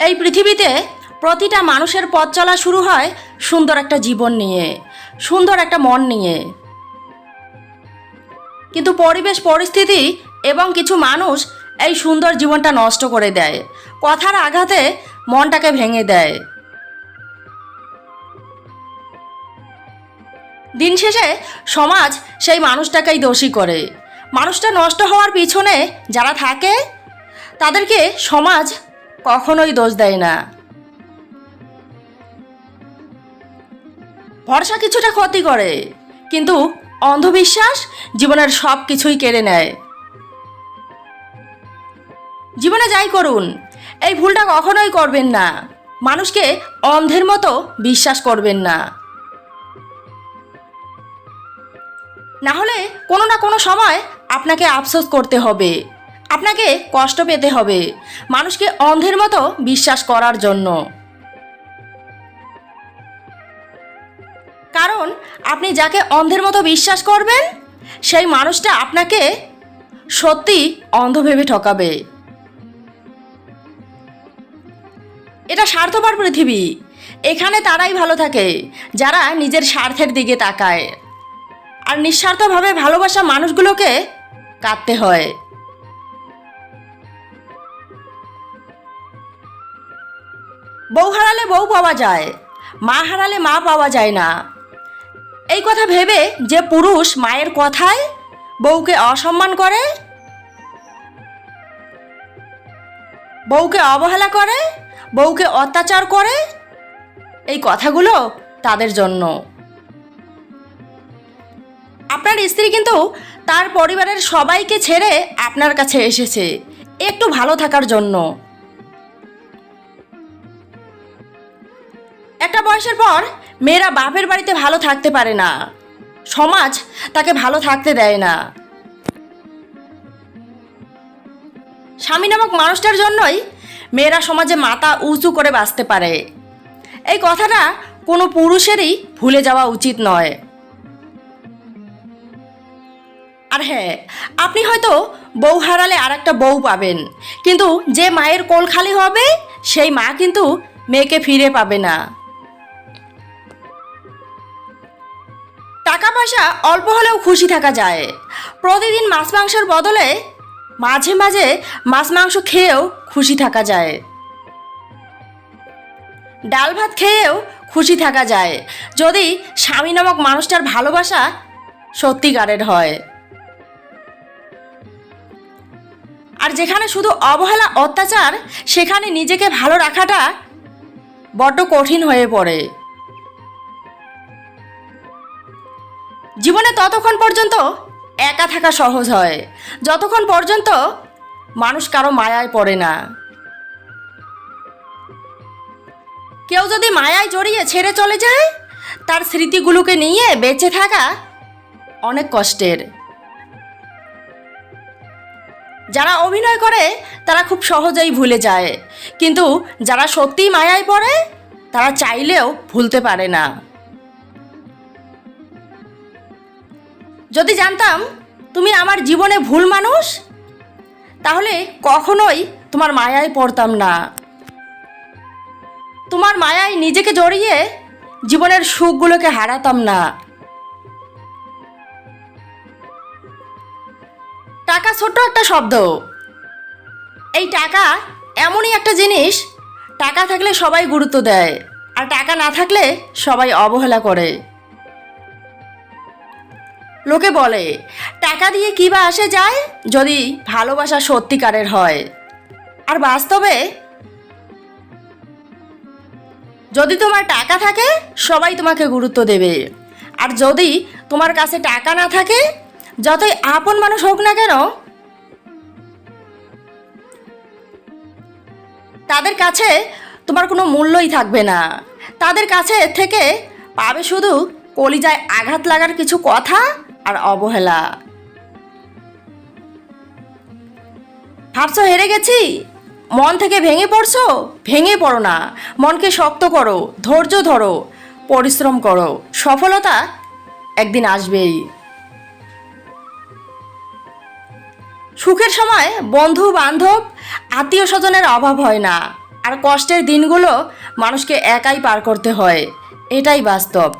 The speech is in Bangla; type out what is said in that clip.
এই পৃথিবীতে প্রতিটা মানুষের পথ চলা শুরু হয় সুন্দর একটা জীবন নিয়ে, সুন্দর একটা মন নিয়ে। কিন্তু পরিবেশ, পরিস্থিতি এবং কিছু মানুষ এই সুন্দর জীবনটা নষ্ট করে দেয়, কথার আঘাতে মনটাকে ভেঙে দেয়। দিন শেষে সমাজ সেই মানুষটাকেই দোষী করে। মানুষটা নষ্ট হওয়ার পিছনে যারা থাকে, তাদেরকে সমাজ কখনোই দোষ দেয় না। ভরসা কিছুটা ক্ষতি করে, কিন্তু অন্ধবিশ্বাস জীবনের সব কিছুই কেড়ে নেয়। জীবনে যাই করুন, এই ভুলটা কখনোই করবেন না। মানুষকে অন্ধের মতো বিশ্বাস করবেন না। না হলে কোনো না কোনো সময় আপনাকে আফসোস করতে হবে। আপনাকে কষ্ট পেতে হবে। মানুষকে অন্ধের মতো বিশ্বাস করার জন্য। কারণ আপনি যাকে অন্ধের মতো বিশ্বাস করবেন, সেই মানুষটা আপনাকে সত্যি অন্ধ ভেবে ঠকাবে। এটা স্বার্থপর পৃথিবী। এখানে তারাই ভালো থাকে, যারা নিজের স্বার্থের দিকে তাকায়। আর নিঃস্বার্থভাবে ভালোবাসা মানুষগুলোকে কাঁদতে হয়। বউ হারালে বউ পাওয়া যায়, মা হারালে মা পাওয়া যায় না। এই কথা ভেবে যে পুরুষ মায়ের কথায় বউকে অসম্মান করে, বউকে অবহেলা করে, বউকে অত্যাচার করে, এই কথাগুলো তাদের জন্য। আপনার স্ত্রী কিন্তু তার পরিবারের সবাইকে ছেড়ে আপনার কাছে এসেছে। একটু ভালো থাকার জন্য। একটা বয়সের পর মেয়েরা বাপের বাড়িতে ভালো থাকতে পারে না। সমাজ তাকে ভালো থাকতে দেয় না। স্বামী নামক মানুষটার জন্যই মেয়েরা সমাজে মাথা উঁচু করে বাঁচতে পারে। এই কথাটা কোনো পুরুষেরই ভুলে যাওয়া উচিত নয়। আর হ্যাঁ আপনি হয়তো বউ হারালে আর একটা বউ পাবেন, কিন্তু যে মায়ের কোল খালি হবে, সেই মা কিন্তু মেয়েকে ফিরে পাবে না। টাকা পয়সা অল্প হলেও খুশি থাকা যায়। প্রতিদিন মাছ মাংসের বদলে মাঝে মাঝে মাছ মাংস খেয়েও খুশি থাকা যায়। ডাল ভাত খেয়েও খুশি থাকা যায়। যদি স্বামী নামক মানুষটার ভালোবাসা সত্যিকারের হয়। আর যেখানে শুধু অবহেলা, অত্যাচার, সেখানে নিজেকে ভালো রাখাটা বড্ড কঠিন হয়ে পড়ে। জীবনে ততক্ষণ পর্যন্ত একা থাকা সহজ হয়। যতক্ষণ পর্যন্ত মানুষ কারও মায়ায় পড়ে না। কেউ যদি মায়ায় জড়িয়ে ছেড়ে চলে যায়, তার স্মৃতিগুলোকে নিয়ে বেঁচে থাকা অনেক কষ্টের। যারা অভিনয় করে, তারা খুব সহজেই ভুলে যায়। কিন্তু যারা সত্যিই মায়ায় পড়ে, তারা চাইলেও ভুলতে পারে না। যদি জানতাম তুমি আমার জীবনে ভুল মানুষ, তাহলে কখনোই তোমার মায়ায় পড়তাম না। তোমার মায়ায় নিজেকে জড়িয়ে জীবনের সুখগুলোকে হারাতাম না। টাকা ছোট্ট একটা শব্দ। এই টাকা এমনই একটা জিনিস, টাকা থাকলে সবাই গুরুত্ব দেয়, আর টাকা না থাকলে সবাই অবহেলা করে। লোকে বলে, টাকা দিয়ে কী বা আসে যায়? যদি ভালোবাসা সত্যিকারের হয়। আর বাস্তবে, যদি তোমার টাকা থাকে, সবাই তোমাকে গুরুত্ব দেবে। আর যদি তোমার কাছে টাকা না থাকে, যতই আপন মানুষ হোক না কেন, তাদের কাছে তোমার কোনো মূল্যই থাকবে না। তাদের কাছে থেকে পাবে শুধু কলিজায় আঘাত লাগার কিছু কথা আর অবহেলা। ভাবছ হেরে গেছি? মন থেকে ভেঙে পড়ছো? ভেঙে পড়ো না। মনকে শক্ত করো, ধৈর্য ধরো, পরিশ্রম করো। সফলতা একদিন আসবেই। সুখের সময় বন্ধু, বান্ধব আত্মীয় স্বজনের অভাব হয় না। আর কষ্টের দিনগুলো মানুষকে একাই পার করতে হয়। এটাই বাস্তব।